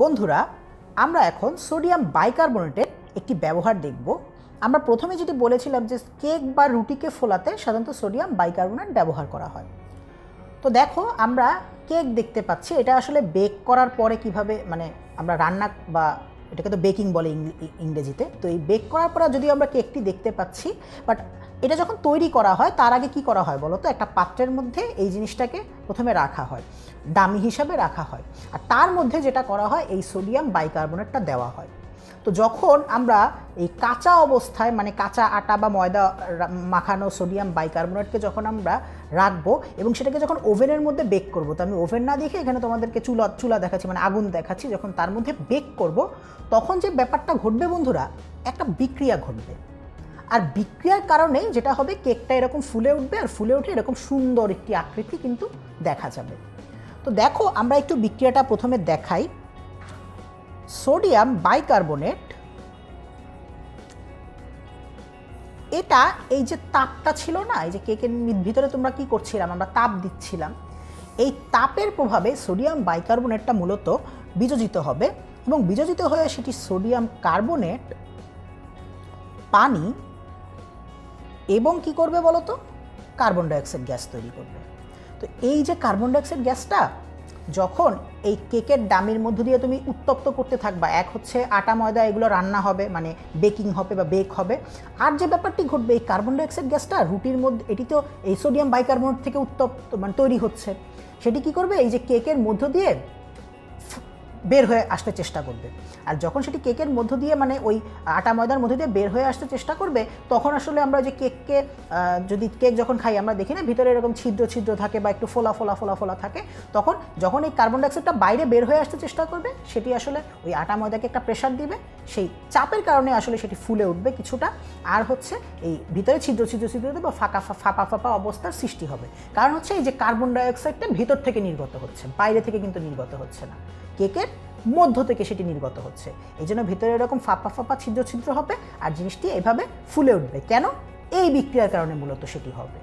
বন্ধুরা, আমরা এখন সোডিয়াম বাইকার্বনেটের একটি ব্যবহার দেখব। আমরা প্রথমে যেটি বলেছিলাম যে কেক বা রুটিকে ফোলাতে সাধারণত সোডিয়াম বাইকার্বনেট ব্যবহার করা হয়। তো দেখো, আমরা কেক দেখতে পাচ্ছি। এটা আসলে বেক করার পরে কীভাবে মানে আমরা রান্না বা এটাকে তো বেকিং বলে ইংরেজিতে। তো এই বেক করার পর যদি আমরা কেকটি দেখতে পাচ্ছি বাট এটা যখন তৈরি করা হয়, তার আগে কি করা হয় বলো তো একটা পাত্রের মধ্যে এই জিনিসটাকে প্রথমে রাখা হয়, দামি হিসাবে রাখা হয়। আর তার মধ্যে যেটা করা হয়, এই সোডিয়াম বাইকার্বনেটটা দেওয়া হয়। তো যখন আমরা এই কাঁচা অবস্থায় মানে কাঁচা আটা বা ময়দা মাখানো সোডিয়াম বাইকার্বনেটকে যখন আমরা রাখব এবং সেটাকে যখন ওভেনের মধ্যে বেক করব, তো আমি ওভেন না দেখে এখানে তোমাদেরকে চুলা চুলা দেখাচ্ছি মানে আগুন দেখাচ্ছি, যখন তার মধ্যে বেক করব, তখন যে ব্যাপারটা ঘটবে বন্ধুরা, একটা বিক্রিয়া ঘটবে। আর বিক্রিয়ার কারণে যেটা হবে, কেকটা এরকম ফুলে উঠবে আর ফুলে উঠে এরকম সুন্দর একটি আকৃতি কিন্তু দেখা যাবে। তো দেখো, আমরা একটু বিক্রিয়াটা প্রথমে দেখাই। Sodium bicarbonate. এটা এই যে তাপটা ছিল না, এই যে কেকের ভিতরে তোমরা কি করছিলাম, আমরা তাপ দিচ্ছিলাম, এই তাপের প্রভাবে সোডিয়াম বাইকার্বনেটটা মূলত বিযোজিত হবে এবং বিযোজিত হয়ে সেটি সোডিয়াম কার্বনেট, পানি এবং কি করবে বলো তো কার্বন ডাইঅক্সাইড গ্যাস তৈরি করবে। তো এই যে কার্বন ডাইঅক্সাইড গ্যাসটা যখন এই কেকের ডামির মধ্য দিয়ে তুমি উত্তপ্ত করতে থাকবা, এক হচ্ছে আটা, ময়দা, এগুলো রান্না হবে মানে বেকিং হবে বা বেক হবে। আর যে ব্যাপারটি ঘটবে, এই কার্বন ডাইঅক্সাইড গ্যাসটা রুটির মধ্যে, এটি তো এই সোডিয়াম বাইকার্বনেট থেকে উত্তপ্ত মানে তৈরি হচ্ছে। সেটি কি করবে? এই যে কেকের মধ্য দিয়ে বের হয়ে আসতে চেষ্টা করবে। আর যখন সেটি কেকের মধ্য দিয়ে মানে ওই আটা ময়দার মধ্যে দিয়ে বের হয়ে আসতে চেষ্টা করবে, তখন আসলে আমরা যে কেককে যদি কেক যখন খাই আমরা দেখি না, ভিতরে এরকম ছিদ্র ছিদ্র থাকে বা একটু ফোলা ফোলা ফোলা ফোলা থাকে, তখন যখন এই কার্বন ডাইঅক্সাইডটা বাইরে বের হয়ে আসতে চেষ্টা করবে, সেটি আসলে ওই আটা ময়দাকে একটা প্রেশার দিবে, সেই চাপের কারণে আসলে সেটি ফুলে উঠবে কিছুটা। আর হচ্ছে এই ভিতরে ছিদ্র ছিদ্র ছিদ্র বা ফাঁকা ফাঁপা ফাঁপা অবস্থার সৃষ্টি হবে। কারণ হচ্ছে এই যে কার্বন ডাইঅক্সাইডটা ভিতর থেকে নির্গত হচ্ছে, বাইরে থেকে কিন্তু নির্গত হচ্ছে না। কেকের মধ্য থেকে সেটি নির্গত হচ্ছে। এই জন্য ভিতরে এরকম ফাঁপা ফাঁপা ছিদ্র ছিদ্র হবে আর জিনিসটি এভাবে ফুলে উঠবে। কেন? এই বিক্রিয়ার কারণে মূলত সেটি হবে।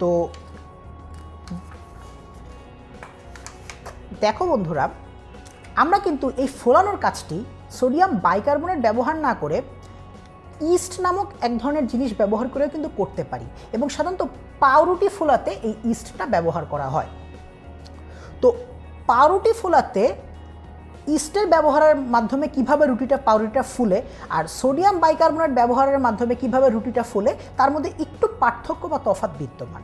তো দেখো বন্ধুরা, আমরা কিন্তু এই ফোলানোর কাজটি সোডিয়াম বাইকার্বনেট ব্যবহার না করে ইস্ট নামক এক ধরনের জিনিস ব্যবহার করেও কিন্তু করতে পারি। এবং সাধারণত পাউরুটি ফোলাতে এই ইস্টটা ব্যবহার করা হয়। তো পাউরুটি ফোলাতে ইস্টের ব্যবহারের মাধ্যমে কীভাবে রুটিটা, পাউরুটিটা ফুলে আর সোডিয়াম বাইকার্বনেট ব্যবহারের মাধ্যমে কীভাবে রুটিটা ফুলে, তার মধ্যে একটু পার্থক্য বা তফাত বিদ্যমান।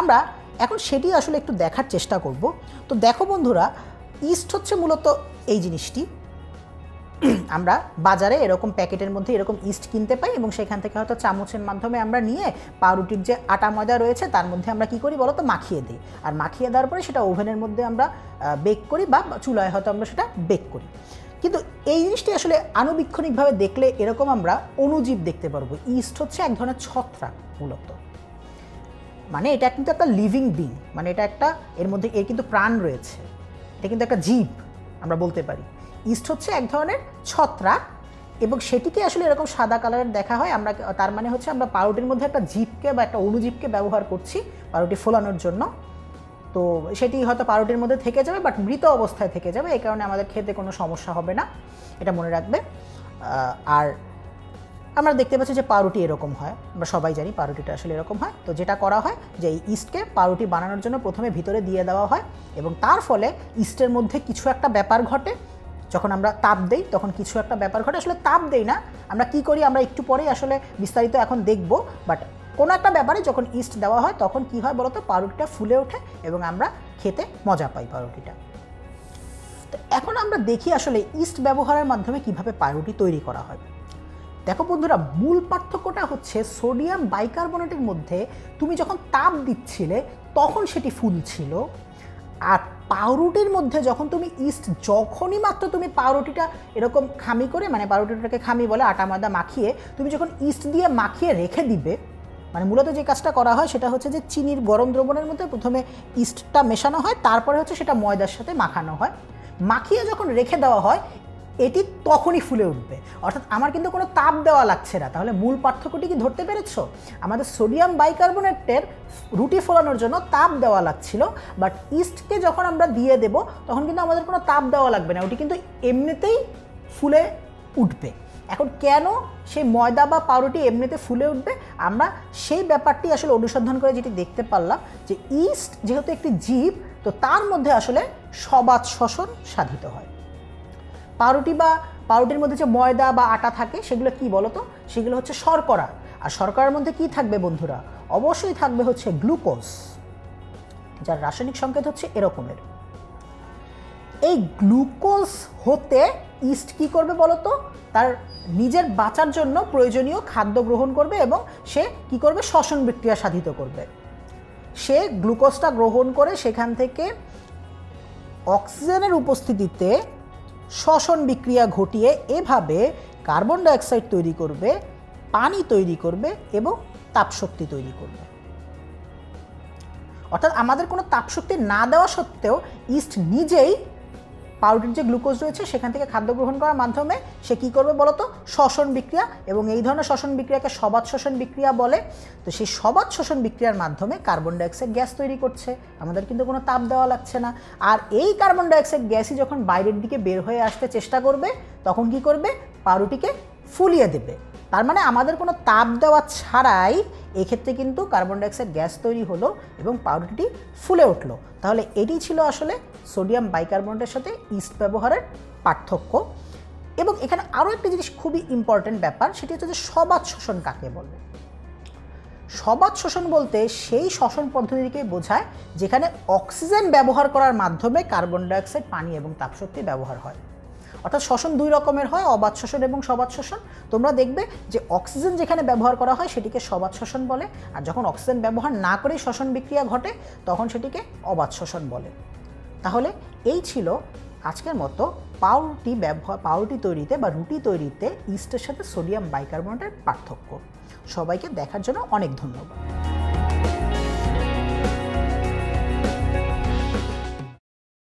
আমরা এখন সেটি আসলে একটু দেখার চেষ্টা করব। তো দেখো বন্ধুরা, ইস্ট হচ্ছে মূলত এই জিনিসটি। আমরা বাজারে এরকম প্যাকেটের মধ্যে এরকম ইস্ট কিনতে পাই এবং সেখান থেকে হয়তো চামচের মাধ্যমে আমরা নিয়ে পাউরুটির যে আটা ময়দা রয়েছে তার মধ্যে আমরা কি করি বলো তো মাখিয়ে দিই। আর মাখিয়ে দেওয়ার পরে সেটা ওভেনের মধ্যে আমরা বেক করি বা চুলায় হয়তো আমরা সেটা বেক করি। কিন্তু এই জিনিসটি আসলে আনুবীক্ষণিকভাবে দেখলে এরকম আমরা অণুজীব দেখতে পারব। ইস্ট হচ্ছে এক ধরনের ছত্রাক মূলত। মানে এটা কিন্তু একটা লিভিং বিং মানে এটা একটা, এর মধ্যে এর কিন্তু প্রাণ রয়েছে। এটা কিন্তু একটা জীব, আমরা বলতে পারি। ইস্ট হচ্ছে এক ধরনের ছত্রাক এবং সেটিকে আসলে এরকম সাদা কালারের দেখা হয়। আমরা তার মানে হচ্ছে আমরা পাউরুটির মধ্যে একটা জীবকে বা একটা অণুজীবকে ব্যবহার করছি পাউরুটি ফোলানোর জন্য। তো সেটি হয়তো পাউরুটির মধ্যে থেকে যাবে বাট মৃত অবস্থায় থেকে যাবে। এই কারণে আমাদের খেতে কোনো সমস্যা হবে না। এটা মনে রাখবে। আর আমরা দেখতে পাচ্ছি যে পাউরুটি এরকম হয়। আমরা সবাই জানি পাউরুটিটা আসলে এরকম হয়। তো যেটা করা হয় যে এই ইস্টকে পাউরুটি বানানোর জন্য প্রথমে ভিতরে দিয়ে দেওয়া হয় এবং তার ফলে ইস্টের মধ্যে কিছু একটা ব্যাপার ঘটে। যখন আমরা তাপ দেই, তখন কিছু একটা ব্যাপার ঘটে। আসলে তাপ দেই না। আমরা কি করি, আমরা একটু পরেই আসলে বিস্তারিত এখন দেখব। বাট কোনো একটা ব্যাপারে যখন ইস্ট দেওয়া হয়, তখন কি হয় বলতো? পাউরুটিটা ফুলে ওঠে এবং আমরা খেতে মজা পাই পাউরুটিটা। তো এখন আমরা দেখি আসলে ইস্ট ব্যবহারের মাধ্যমে কীভাবে পাউরুটি তৈরি করা হয়। দেখো বন্ধুরা, মূল পার্থক্যটা হচ্ছে সোডিয়াম বাইকার্বনেটের মধ্যে তুমি যখন তাপ দিচ্ছিলে, তখন সেটি ফুলছিল। আর পাউরুটির মধ্যে যখন তুমি ইস্ট যখনই মাত্র তুমি পাউরুটিটা এরকম খামি করে মানে পাউরুটিটাকে খামি বলে আটা ময়দা মাখিয়ে তুমি যখন ইস্ট দিয়ে মাখিয়ে রেখে দিবে মানে মূলত যে কাজটা করা হয় সেটা হচ্ছে যে চিনির গরম দ্রবণের মধ্যে প্রথমে ইস্টটা মেশানো হয়, তারপরে হচ্ছে সেটা ময়দার সাথে মাখানো হয়। মাখিয়ে যখন রেখে দেওয়া হয় এটি তখনই ফুলে উঠবে। অর্থাৎ আমার কিন্তু কোনো তাপ দেওয়া লাগছে না। তাহলে মূল পার্থক্যটি কি ধরতে পেরেছ? আমাদের সোডিয়াম বাইকার্বনেটের রুটি ফোলানোর জন্য তাপ দেওয়া লাগছিল বাট ইস্টকে যখন আমরা দিয়ে দেব, তখন কিন্তু আমাদের কোনো তাপ দেওয়া লাগবে না। ওটি কিন্তু এমনিতেই ফুলে উঠবে। এখন কেন সেই ময়দা বা পাউরুটি এমনিতে ফুলে উঠবে? আমরা সেই ব্যাপারটি আসলে অনুসন্ধান করে যেটি দেখতে পারলাম, যে ইস্ট যেহেতু একটি জীব, তো তার মধ্যে আসলে সবাত শ্বসন সাধিত হয়। পাউরুটি বা পাউরুটির মধ্যে যে ময়দা বা আটা থাকে, সেগুলো কি বলতো? সেগুলো হচ্ছে শর্করা। আর শর্করার মধ্যে কি থাকবে বন্ধুরা? অবশ্যই থাকবে হচ্ছে গ্লুকোজ। যার রাসায়নিক সংকেত হচ্ছে এরকমের। এই গ্লুকোজ হতে ইস্ট কি করবে বলতো? তার নিজের বাঁচার জন্য প্রয়োজনীয় খাদ্য গ্রহণ করবে এবং সে কি করবে? শ্বসন বিক্রিয়া সাধিত করবে। সে গ্লুকোজটা গ্রহণ করে সেখান থেকে অক্সিজেনের উপস্থিতিতে শ্বসন বিক্রিয়া ঘটিয়ে এভাবে কার্বন ডাইঅক্সাইড তৈরি করবে, পানি তৈরি করবে এবং তাপশক্তি তৈরি করবে। অর্থাৎ আমাদের কোনো তাপশক্তি না দেওয়া সত্ত্বেও ইস্ট নিজেই পাউরুটির যে গ্লুকোজ রয়েছে, সেখান থেকে খাদ্য গ্রহণ করার মাধ্যমে সে কী করবে বলতো? শ্বসন বিক্রিয়া এবং এই ধরনের শ্বসন বিক্রিয়াকে সবাদ শ্বসন বিক্রিয়া বলে। তো সেই সবাদ শ্বসন বিক্রিয়ার মাধ্যমে কার্বন ডাইঅক্সাইড গ্যাস তৈরি করছে। আমাদের কিন্তু কোনো তাপ দেওয়া লাগছে না। আর এই কার্বন ডাইঅক্সাইড গ্যাসই যখন বাইরের দিকে বের হয়ে আসতে চেষ্টা করবে, তখন কি করবে? পাউরুটিকে ফুলিয়ে দেবে। তার মানে আমাদের কোনো তাপ দেওয়া ছাড়াই এক্ষেত্রে কিন্তু কার্বন ডাইঅক্সাইড গ্যাস তৈরি হলো এবং পাউরুটিটি ফুলে উঠল। তাহলে এটি ছিল আসলে সোডিয়াম বাইকার্বনেটের সাথে ইস্ট ব্যবহারের পার্থক্য। এবং এখানে আরও একটা জিনিস খুবই ইম্পর্ট্যান্ট ব্যাপার, সেটি হচ্ছে যে সবাদ শোষণ কাকে বলে? সবাদ শোষণ বলতে সেই শ্বসন পদ্ধতিকে বোঝায় যেখানে অক্সিজেন ব্যবহার করার মাধ্যমে কার্বন ডাইঅক্সাইড পানি এবং তাপশক্তি ব্যবহার হয়। অর্থাৎ শ্বসন দুই রকমের হয়, অবাধ শ্বসন এবং সবাদ শ্বসন। তোমরা দেখবে যে অক্সিজেন যেখানে ব্যবহার করা হয় সেটিকে সবাদ শ্বসন বলে। আর যখন অক্সিজেন ব্যবহার না করেই শ্বসন বিক্রিয়া ঘটে, তখন সেটিকে অবাধ শ্বসন বলে। তাহলে এই ছিল আজকের মতো পাউরুটি ব্যবহার, পাউরুটি তৈরিতে বা রুটি তৈরিতে ইস্টের সাথে সোডিয়াম বাইকার্বনেটের পার্থক্য। সবাইকে দেখার জন্য অনেক ধন্যবাদ।